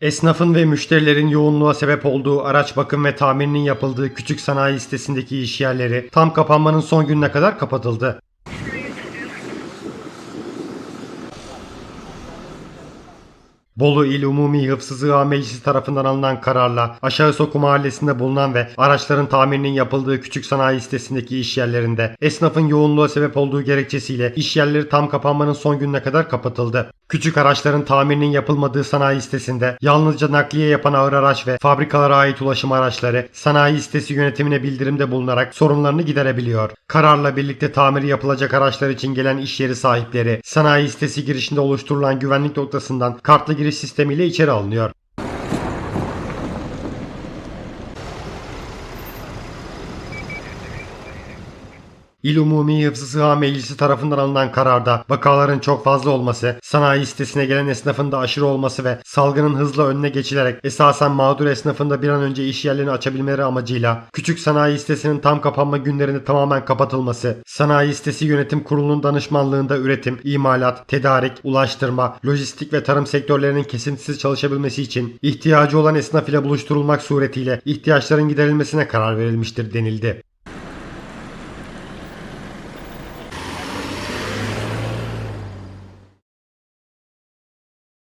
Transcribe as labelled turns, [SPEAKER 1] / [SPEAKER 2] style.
[SPEAKER 1] Esnafın ve müşterilerin yoğunluğa sebep olduğu araç bakım ve tamirinin yapıldığı küçük sanayi sitesindeki iş yerleri tam kapanmanın son gününe kadar kapatıldı. Bolu İl Umumi Hıfzı Meclisi tarafından alınan kararla Aşağı Soku Mahallesi'nde bulunan ve araçların tamirinin yapıldığı küçük sanayi sitesindeki iş yerlerinde esnafın yoğunluğa sebep olduğu gerekçesiyle iş yerleri tam kapanmanın son gününe kadar kapatıldı. Küçük araçların tamirinin yapılmadığı sanayi sitesinde yalnızca nakliye yapan ağır araç ve fabrikalara ait ulaşım araçları sanayi sitesi yönetimine bildirimde bulunarak sorunlarını giderebiliyor. Kararla birlikte tamiri yapılacak araçlar için gelen iş yeri sahipleri sanayi sitesi girişinde oluşturulan güvenlik noktasından kartlı giriş sistemiyle içeri alınıyor. İl Umumi Hıfzı Meclisi tarafından alınan kararda vakaların çok fazla olması, sanayi sitesine gelen esnafın da aşırı olması ve salgının hızla önüne geçilerek esasen mağdur esnafın da bir an önce iş yerlerini açabilmeleri amacıyla küçük sanayi sitesinin tam kapanma günlerinde tamamen kapatılması, sanayi sitesi yönetim kurulunun danışmanlığında üretim, imalat, tedarik, ulaştırma, lojistik ve tarım sektörlerinin kesintisiz çalışabilmesi için ihtiyacı olan esnaf ile buluşturulmak suretiyle ihtiyaçların giderilmesine karar verilmiştir denildi.